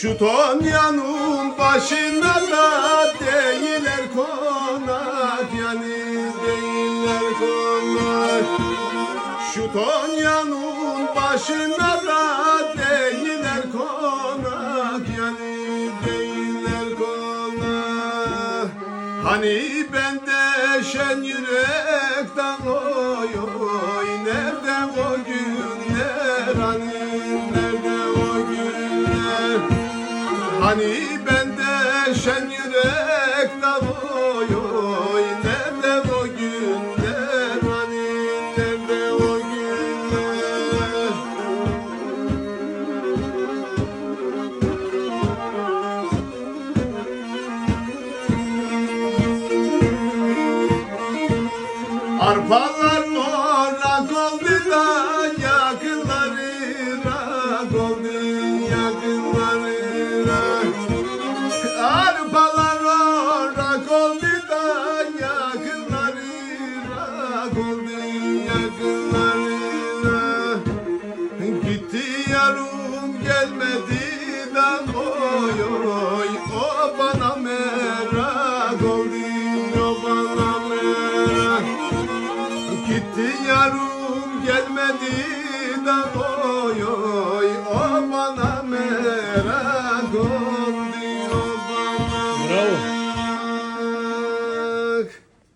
Şu Tonya'nın başına da değiller konak yani değiller konak. Şu Tonya'nın başına da değiller konak yani değiller konak. Hani bende şen yürekten oy Hani bende şen yürekten oy oy nerede o günler? Hani nerede o günler? Arpalar orak oldu da yakınları rak oldu yarım gelmedi ben oy oy o bana merak oldu o bana merak gitti yarım gelmedi ben oy oy o bana merak oldu o bana merak. Bravo.